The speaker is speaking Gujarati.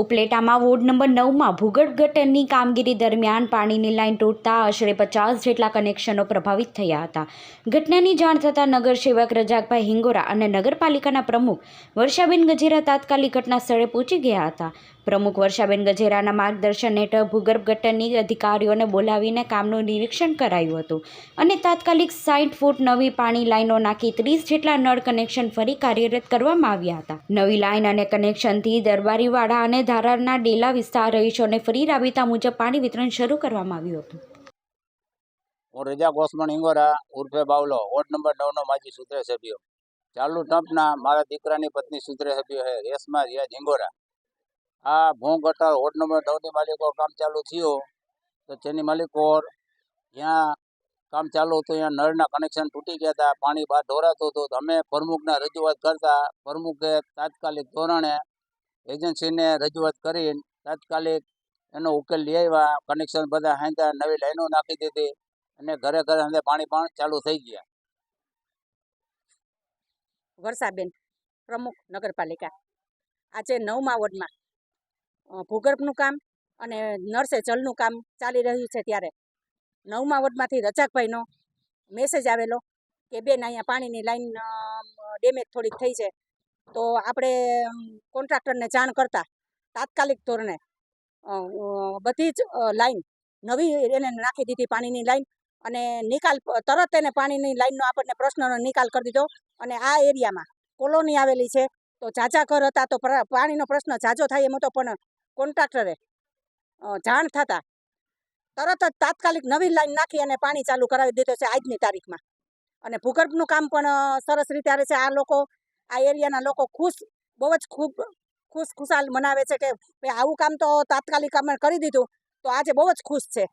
ઉપલેટામાં વોર્ડ નંબર નવમાં ભૂગર્ભ ગટરની કામગીરી દરમિયાન પાણીની લાઇન તૂટતા આશરે પચાસ જેટલા કનેક્શનો પ્રભાવિત થયા હતા. ઘટનાની જાણ થતાં નગરસેવક રજાકભાઈ હિંગોરા અને નગરપાલિકાના પ્રમુખ વર્ષાબેન ગજેરા તાત્કાલિક ઘટના સ્થળે પહોંચી ગયા હતા. પ્રમુખ વર્ષાબેન ગજેરાના માર્ગદર્શન હેઠળ ભૂગર્ભ ગટરની અધિકારીઓને બોલાવીને કામનું નિરીક્ષણ કરાયું હતું અને તાત્કાલિક સાઠ ફૂટ નવી પાણી લાઈનો નાખી ત્રીસ જેટલા નળ કનેક્શન ફરી કાર્યરત કરવામાં આવ્યા હતા. નવી લાઈન અને કનેક્શનથી દરબારીવાડા અને ધારાના ડેલા વિસ્તાર રહીશોને ફરી રાબેતા મુજબ પાણી વિતરણ શરૂ કરવામાં આવ્યું હતું. હું રજા ગોસમણ ઇંગોરા ઉર્ફે બાવલો, વોર્ડ નંબર નવનો માજી સૂત્રે સભ્યો. ચાલુ ટંપના મારા દીકરાની પત્ની સૂત્રે સભ્યો છે રેશમા રિયાજ ઇંગોરા આ ભૂ ગટર વોર્ડ નંબર નવની માલિકો કામ ચાલુ થયું, તો તેની માલિકો જ્યાં કામ ચાલુ હતું, ત્યાં નળના કનેક્શન તૂટી ગયા હતા પાણી બહાર ઢોરાતું હતું અમે પ્રમુખને રજૂઆત કરતા, પ્રમુખે તાત્કાલિક ધોરણે એજન્સીને રજૂઆત કરી, તાત્કાલિક એનો ઉકેલ લઈ આવ્યા. કનેક્શન બધા હાંધા, નવી લાઈનો નાખી દીધી અને ઘરે ઘરે અંદર પાણી પણ ચાલુ થઈ ગયા. વર્ષાબેન પ્રમુખ નગરપાલિકા, આજે નવમા વોર્ડમાં ભૂગર્ભનું કામ અને નર્સે જલનું કામ ચાલી રહ્યું છે ત્યારે. નવમા વોર્ડમાંથી રજાકભાઈનો મેસેજ આવેલો કે બેન, અહીંયા પાણીની લાઈન ડેમેજ થોડીક થઈ છે. તો આપણે કોન્ટ્રાક્ટરને જાણ કરતા તાત્કાલિક ધોરણે બધી જ લાઈન નવી એને નાખી દીધી પાણીની લાઈન અને નિકાલ, તરત એને પાણીની લાઈનનો આપણને પ્રશ્નનો નિકાલ કરી દીધો અને આ એરિયામાં કોલોની આવેલી છે તો ઝાઝા ઘર હતા તો પાણીનો પ્રશ્ન ઝાઝો થાય એમ હતો પણ કોન્ટ્રાક્ટરે જાણ થતાં તરત જ તાત્કાલિક નવી લાઈન નાખી અને પાણી ચાલુ કરાવી દીધો છે આજની તારીખમાં. અને ભૂગર્ભનું કામ પણ સરસ રીતે આવે છે. આ લોકો આ એરિયાના લોકો ખુશ, બહુ જ ખૂબ ખુશ ખુશાલ મનાવે છે કે ભાઈ આવું કામ તો તાત્કાલિક અમે કરી દીધું, તો આજે બહુ જ ખુશ છે.